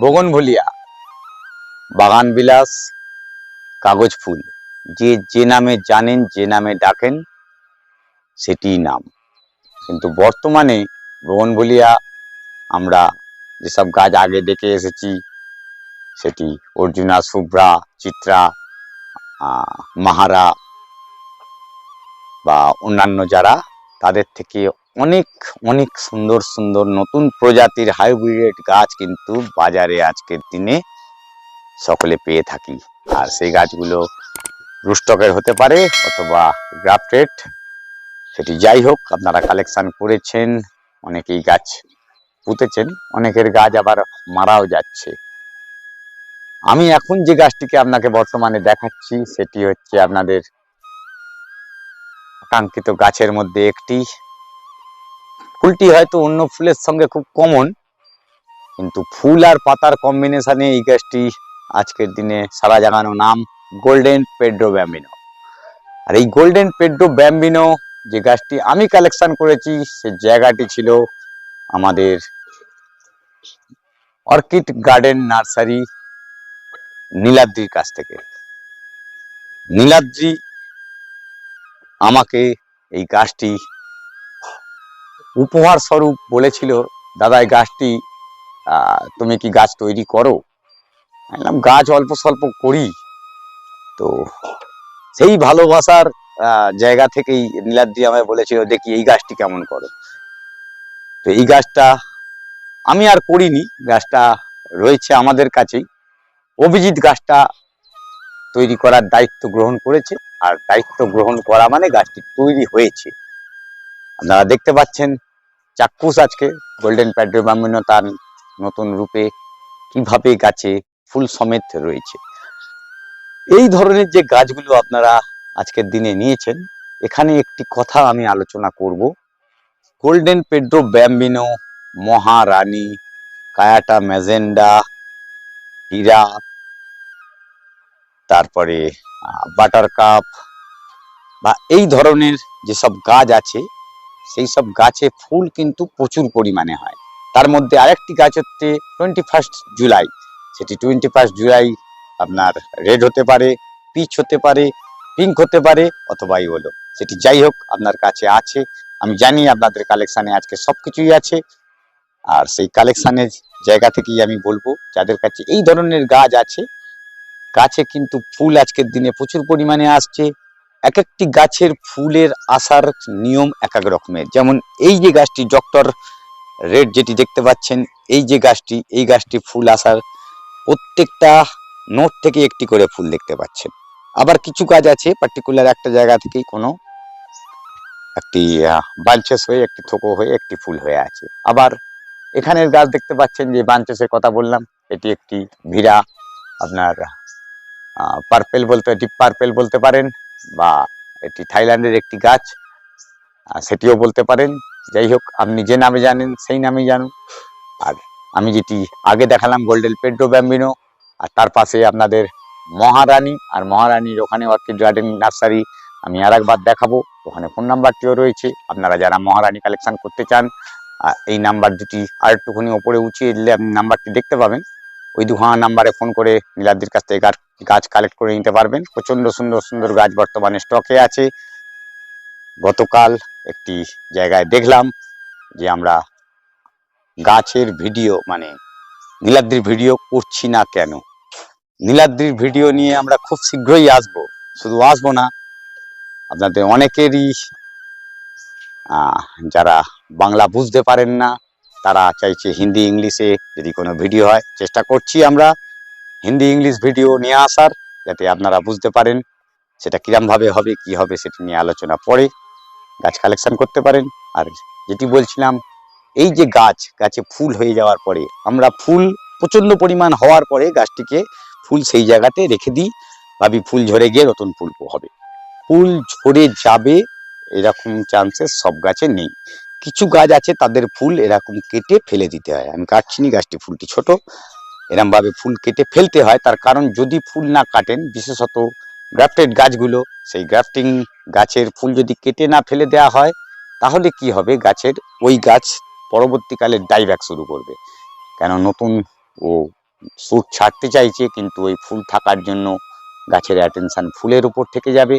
বগনভুলিয়া বাগান বিলাস, কাগজ ফুল। যে যে নামে জানেন, যে নামে ডাকেন সেটি নাম। কিন্তু বর্তমানে বগনভুলিয়া আমরা যেসব গাছ আগে ডেকে এসেছি, সেটি অর্জুনা, শুভ্রা, চিত্রা মাহারা বা অন্যান্য যারা তাদের থেকে অনেক অনেক সুন্দর সুন্দর নতুন প্রজাতির হাইব্রিড গাছ কিন্তু বাজারে আজকের দিনে সকলে পেয়ে থাকি। আর সেই গাছগুলো রুস্টকের হতে পারে অথবা গ্রাফটেড। সেটি যাই হোক, আপনারা কালেকশান করেছেন, অনেকেই গাছ পুঁতেছেন, অনেকের গাছ আবার মারাও যাচ্ছে। আমি এখন যে গাছটিকে আপনাকে বর্তমানে দেখাচ্ছি, সেটি হচ্ছে আপনাদের আকাঙ্ক্ষিত গাছের মধ্যে একটি। ফুলটি হয়তো অন্য ফুলের সঙ্গে খুব কমন কিন্তু ফুল আর পাতার কম্বিনেশনে এই গাছটি আজকের দিনে সারা জাগানো নাম গোল্ডেন পেড্রো ব্যাম্বিনো আর এই গোল্ডেন পেড্রো ব্যাম্বিনো যে গাছটি আমি কালেকশন করেছি, সে জায়গাটি ছিল আমাদের অর্কিড গার্ডেন নার্সারি নীলাদ্রির কাছ থেকে। নীলাদ্রি আমাকে এই গাছটি উপহার স্বরূপ বলেছিল, দাদা, এই গাছটি তুমি কি গাছ তৈরি করো? বললাম, গাছ অল্প স্বল্প করি। তো সেই ভালোবাসার জায়গা থেকেই নীলাদ্রি আমায় বলেছিল, দেখি এই গাছটি কেমন করো? তো এই গাছটা আমি আর করিনি, গাছটা রয়েছে আমাদের কাছেই। অভিজিৎ গাছটা তৈরি করার দায়িত্ব গ্রহণ করেছে। আর দায়িত্ব গ্রহণ করা মানে গাছটি তৈরি হয়েছে। আপনারা দেখতে পাচ্ছেন চাক্ষুষ আজকে গোল্ডেন প্যাড্রোবামিনো তার নতুন রূপে কীভাবে গাছে ফুল সমেত রয়েছে। এই ধরনের যে গাছগুলো আপনারা আজকের দিনে নিয়েছেন, এখানে একটি কথা আমি আলোচনা করব। গোল্ডেন পেড্রো ব্যাম্বিনো মহারানী কায়াটা ম্যাজেন্ডা হীরা তারপরে বাটার কাপ বা এই ধরনের যেসব গাছ আছে, সেই সব গাছে ফুল কিন্তু প্রচুর পরিমাণে হয়। তার মধ্যে আরেকটি গাছ হচ্ছে টোয়েন্টি ফার্স্ট জুলাই সেটি টোয়েন্টি ফার্স্ট জুলাই আপনার রেড হতে পারে পিচ হতে পারে পিঙ্ক হতে পারে অথবা হলো সেটি যাই হোক, আপনার কাছে আছে। আমি জানি আপনাদের কালেকশানে আজকে সব কিছুই আছে। আর সেই কালেকশানের জায়গা থেকেই আমি বলব, যাদের কাছে এই ধরনের গাছ আছে গাছে কিন্তু ফুল আজকের দিনে প্রচুর পরিমাণে আসছে। এক একটি গাছের ফুলের আসার নিয়ম এক এক রকমের। যেমন এই যে গাছটি ডক্টর রেড যেটি দেখতে পাচ্ছেন, এই যে গাছটি, এই গাছটি ফুল আসার প্রত্যেকটা নোট থেকে একটি করে ফুল দেখতে পাচ্ছেন। আবার কিছু গাছ আছে, পার্টিকুলার একটা জায়গা থেকেই কোনো একটি বাঞ্চেস হয়ে, একটি থোকো হয়ে, একটি ফুল হয়ে আছে। আবার এখানের গাছ দেখতে পাচ্ছেন যে বাঞ্চেসের কথা বললাম, এটি একটি ভিড়া আপনার পার্পেল বলতে ডিপ পার্পেল বলতে পারেন, বা এটি থাইল্যান্ডের একটি গাছ সেটিও বলতে পারেন। যাই হোক, আপনি যে নামে জানেন, সেই নামেই জানুন। আর আমি যেটি আগে দেখালাম গোল্ডেন পেড্রো ব্যাম্বিনো আর তার পাশে আপনাদের মহারানী, আর মহারানীর ওখানে অর্কিড গার্ডেন নার্সারি আমি আর একবার দেখাবো। ওখানে ফোন নাম্বারটিও রয়েছে। আপনারা যারা মহারানী কালেকশন করতে চান এই নাম্বার দুটি আর একটুখানি ওপরে উঁচিয়ে দিলে আপনি নাম্বারটি দেখতে পাবেন। ওই দুখানা নাম্বারে ফোন করে নীলাদ্রির কাছ থেকে গাছ- গাছ কালেক্ট করে নিতে পারবেন। প্রচণ্ড সুন্দর সুন্দর গাছ বর্তমানে স্টকে আছে। গতকাল একটি জায়গায় দেখলাম যে আমরা গাছের ভিডিও মানে নীলাদ্রির ভিডিও করছি না কেন? নীলাদ্রির ভিডিও নিয়ে আমরা খুব শীঘ্রই আসব। শুধু আসব না, আপনাদের অনেকেরই যারা বাংলা বুঝতে পারেন না তারা চাইছে হিন্দি ইংলিশে যদি কোনো ভিডিও হয়, চেষ্টা করছি আমরা হিন্দি ইংলিশ ভিডিও নিয়ে আসার, যাতে আপনারা বুঝতে পারেন সেটা কিরমভাবে হবে, কি হবে সেটি নিয়ে আলোচনা পরে গাছ কালেকশন করতে পারেন। আর যেটি বলছিলাম, এই যে গাছ, গাছে ফুল হয়ে যাওয়ার পরে, আমরা ফুল প্রচণ্ড পরিমাণ হওয়ার পরে গাছটিকে ফুল সেই জায়গাতে রেখে দিই, ভাবি ফুল ঝরে গিয়ে নতুন ফুল হবে। ফুল ঝরে যাবে, এরকম চান্সেস সব গাছে নেই। কিছু গাছ আছে, তাদের ফুল এরকম কেটে ফেলে দিতে হয়। আমি কাটছি নি গাছটি, ফুলটি ছোট। এরম ভাবে ফুল কেটে ফেলতে হয়। তার কারণ যদি ফুল না কাটেন, বিশেষত গ্রাফটেড গাছগুলো, সেই গ্রাফটিং গাছের ফুল যদি কেটে না ফেলে দেওয়া হয়, তাহলে কি হবে? গাছের ওই গাছ পরবর্তীকালে ডাইব্যাক শুরু করবে। কেন নতুন ও সুট ছাড়তে চাইছে, কিন্তু ওই ফুল থাকার জন্য গাছের অ্যাটেনশান ফুলের উপর থেকে যাবে।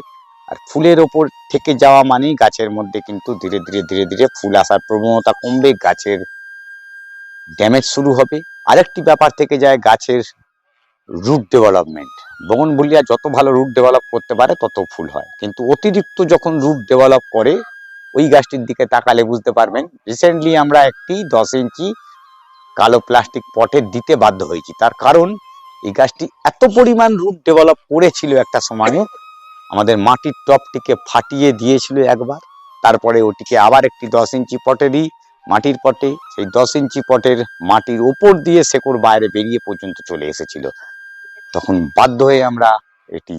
আর ফুলের ওপর থেকে যাওয়া মানেই গাছের মধ্যে কিন্তু ধীরে ধীরে ধীরে ধীরে ফুল আসার প্রবণতা কমবে, গাছের ড্যামেজ শুরু হবে। আরেকটি ব্যাপার থেকে যায় গাছের রুট ডেভেলপমেন্ট বগনভুলিয়া যত ভালো রুট ডেভেলপ করতে পারে তত ফুল হয়। কিন্তু অতিরিক্ত যখন রুট ডেভেলপ করে, ওই গাছটির দিকে তাকালে বুঝতে পারবেন রিসেন্টলি আমরা একটি দশ ইঞ্চি কালো প্লাস্টিক পটে দিতে বাধ্য হয়েছি। তার কারণ, এই গাছটি এত পরিমাণ রুট ডেভেলপ করেছিল একটা সময়ে আমাদের মাটির টপটিকে ফাটিয়ে দিয়েছিল একবার। তারপরে ওটিকে আবার একটি দশ ইঞ্চি পটে দিই, মাটির পটে। সেই দশ ইঞ্চি পটের মাটির ওপর দিয়ে শেকড় বাইরে বেরিয়ে পর্যন্ত চলে এসেছিল। তখন বাধ্য হয়ে আমরা এটি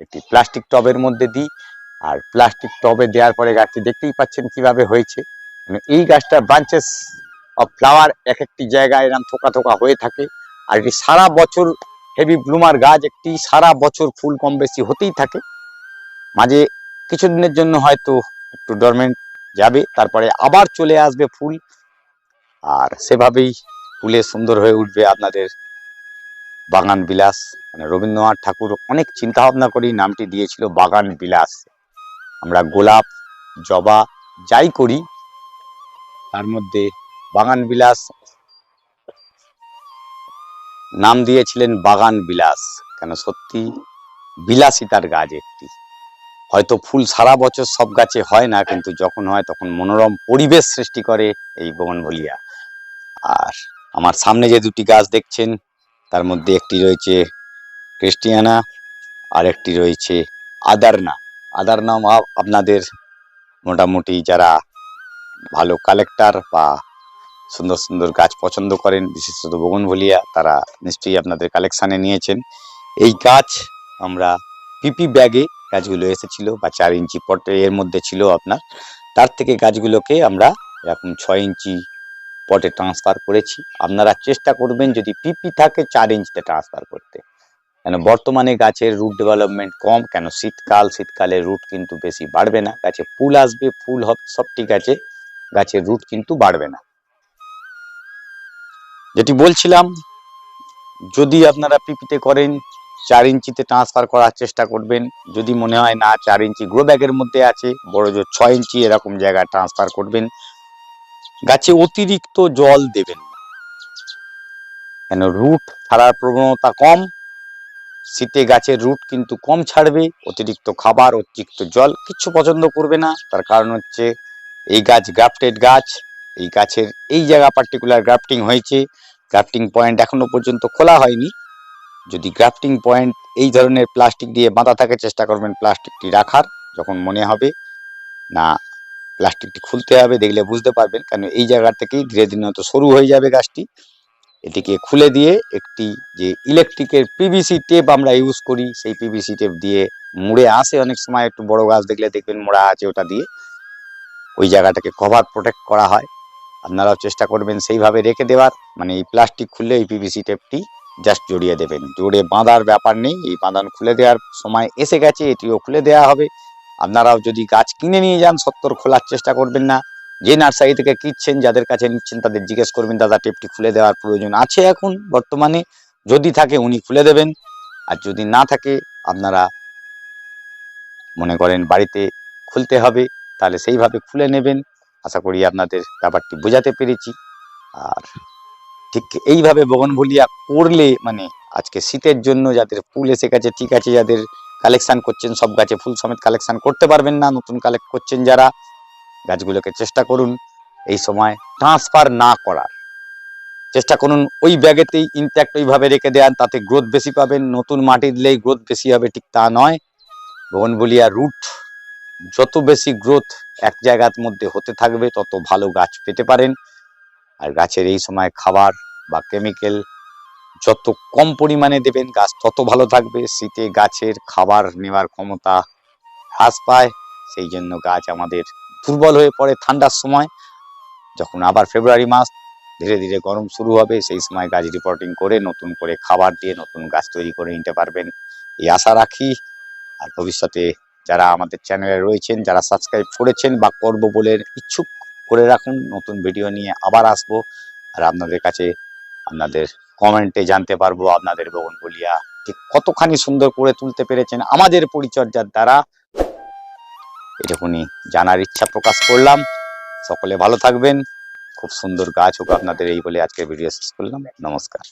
একটি প্লাস্টিক টবের মধ্যে দিই। আর প্লাস্টিক টবে দেওয়ার পরে গাছটি দেখতেই পাচ্ছেন কীভাবে হয়েছে। মানে এই গাছটা ব্রাঞ্চেস অফ ফ্লাওয়ার এক একটি জায়গায় এরকম থোকা থোকা হয়ে থাকে। আর এটি সারা বছর হেভি ব্লুমার গাছ, একটি সারা বছর ফুল কম বেশি হতেই থাকে। মাঝে কিছুদিনের জন্য হয়তো একটু ডরমেন্ট যাবে, তারপরে আবার চলে আসবে ফুল। আর সেভাবেই ফুলে সুন্দর হয়ে উঠবে আপনাদের বাগান বিলাস। মানে রবীন্দ্রনাথ ঠাকুর অনেক চিন্তা ভাবনা করেই নামটি দিয়েছিল, বাগান বিলাস। আমরা গোলাপ, জবা যাই করি, তার মধ্যে বাগান বিলাস নাম দিয়েছিলেন বাগান বিলাস। কেন সত্যি বিলাসিতার গাছ একটি। হয়তো ফুল সারা বছর সব গাছে হয় না, কিন্তু যখন হয় তখন মনোরম পরিবেশ সৃষ্টি করে এই বনভলিয়া আর আমার সামনে যে দুটি গাছ দেখছেন, তার মধ্যে একটি রয়েছে ক্রিস্টিয়ানা, আর একটি রয়েছে আদারনা। আদারনা আপ- আপনাদের মোটামুটি যারা ভালো কালেক্টর বা সুন্দর সুন্দর গাছ পছন্দ করেন, বিশেষত বগনভলিয়া তারা নিশ্চয়ই আপনাদের কালেকশানে নিয়েছেন। এই গাছ আমরা পিপি ব্যাগে গাছগুলো এসেছিল বা চার ইঞ্চি পটে এর মধ্যে ছিল আপনার। তার থেকে গাছগুলোকে আমরা এরকম ছয় ইঞ্চি পটে ট্রান্সফার করেছি। আপনারা চেষ্টা করবেন যদি পিপি থাকে চার ইঞ্চিতে ট্রান্সফার করতে। কেন বর্তমানে গাছের রুট ডেভেলপমেন্ট কম, কেন শীতকাল, শীতকালে রুট কিন্তু বেশি বাড়বে না। গাছে ফুল আসবে, ফুল হবে, সব ঠিক আছে, গাছের রুট কিন্তু বাড়বে না। যেটি বলছিলাম, যদি আপনারা পিপিতে করেন চার ইঞ্চিতে ট্রান্সফার করার চেষ্টা করবেন। যদি মনে হয় না, চার ইঞ্চি গ্রো ব্যাগের মধ্যে আছে, বড় জোর ছয় ইঞ্চি এরকম জায়গায় ট্রান্সফার করবেন। গাছে অতিরিক্ত জল দেবেন কেন? রুট ছাড়ার প্রবণতা কম। শীতে গাছের রুট কিন্তু কম ছাড়বে। অতিরিক্ত খাবার, অতিরিক্ত জল কিচ্ছু পছন্দ করবে না। তার কারণ হচ্ছে এই গাছ গ্রাফটেড গাছ, এই গাছের এই জায়গা পার্টিকুলার গ্রাফটিং হয়েছে। গ্রাফটিং পয়েন্ট এখনও পর্যন্ত খোলা হয়নি। যদি গ্রাফটিং পয়েন্ট এই ধরনের প্লাস্টিক দিয়ে বাঁধা থাকে, চেষ্টা করবেন প্লাস্টিকটি রাখার, যখন মনে হবে না প্লাস্টিকটি খুলতে হবে, দেখলে বুঝতে পারবেন। কারণ এই জায়গা থেকেই ধীরে ধীরে হয়তো সরু হয়ে যাবে গাছটি। এটিকে খুলে দিয়ে একটি যে ইলেকট্রিকের পিভিসি টেপ আমরা ইউজ করি, সেই পিভিসি টেপ দিয়ে মুড়ে আসে। অনেক সময় একটু বড় গাছ দেখলে দেখবেন মোড়া আছে ওটা দিয়ে। ওই জায়গাটাকে কভার প্রোটেক্ট করা হয়। আপনারাও চেষ্টা করবেন সেইভাবে রেখে দেওয়ার। মানে এই প্লাস্টিক খুললে এই পিভিসি টেপটি জাস্ট জড়িয়ে দেবেন। জোরে বাঁধার ব্যাপার নেই, এই বাঁধান খুলে দেওয়ার সময় এসে গেছে, এটিও খুলে দেওয়া হবে। আপনারাও যদি গাছ কিনে নিয়ে যান, সত্তর খোলার চেষ্টা করবেন না। যে নার্সারি থেকে কিনছেন, যাদের কাছে নিচ্ছেন, তাদের জিজ্ঞেস করবেন, দাদা, টেপটি খুলে দেওয়ার প্রয়োজন আছে এখন, বর্তমানে? যদি থাকে, উনি খুলে দেবেন। আর যদি না থাকে, আপনারা মনে করেন বাড়িতে খুলতে হবে, তাহলে সেইভাবে খুলে নেবেন। আশা করি আপনাদের ব্যাপারটি বোঝাতে পেরেছি। আর ঠিক এইভাবে বগনভুলিয়া করলে মানে আজকে শীতের জন্য যাদের ফুল এসে গেছে, ঠিক আছে, যাদের কালেকশান করছেন, সব গাছে ফুল সমেত কালেকশান করতে পারবেন না, নতুন কালেক্ট করছেন যারা, গাছগুলোকে চেষ্টা করুন এই সময় ট্রান্সফার না করার। চেষ্টা করুন ওই ব্যাগেতেই ইনট্যাক্ট ওইভাবে রেখে দেন তাতে গ্রোথ বেশি পাবেন, নতুন মাটি দিলেই গ্রোথ বেশি হবে, ঠিক তা নয়। বগনভুলিয়া রুট যত বেশি গ্রোথ এক জায়গার মধ্যে হতে থাকবে, তত ভালো গাছ পেতে পারেন। আর গাছের এই সময় খাবার বা কেমিক্যাল যত কম পরিমাণে দেবেন, গাছ তত ভালো থাকবে। শীতে গাছের খাবার নেওয়ার ক্ষমতা হ্রাস পায়। সেই জন্য গাছ আমাদের দুর্বল হয়ে পড়ে ঠান্ডার সময়। যখন আবার ফেব্রুয়ারি মাস ধীরে ধীরে গরম শুরু হবে, সেই সময় গাছ রিপোর্টিং করে নতুন করে খাবার দিয়ে নতুন গাছ তৈরি করে নিতে পারবেন। এই আশা রাখি। আর ভবিষ্যতে যারা আমাদের চ্যানেলে রয়েছেন, যারা সাবস্ক্রাইব করেছেন বা করব বলে ইচ্ছুক করে রাখুন। নতুন ভিডিও নিয়ে আবার আসব। আর আপনাদের কাছে, আপনাদের কমেন্টে জানতে পারব আপনাদের বগনবলিয়া ঠিক কতখানি সুন্দর করে তুলতে পেরেছেন আমাদের পরিচর্যার দ্বারা। এটুকুনি জানার ইচ্ছা প্রকাশ করলাম। সকলে ভালো থাকবেন। খুব সুন্দর গাছ হোক আপনাদের এই বলে আজকের ভিডিও শেষ করলাম। নমস্কার।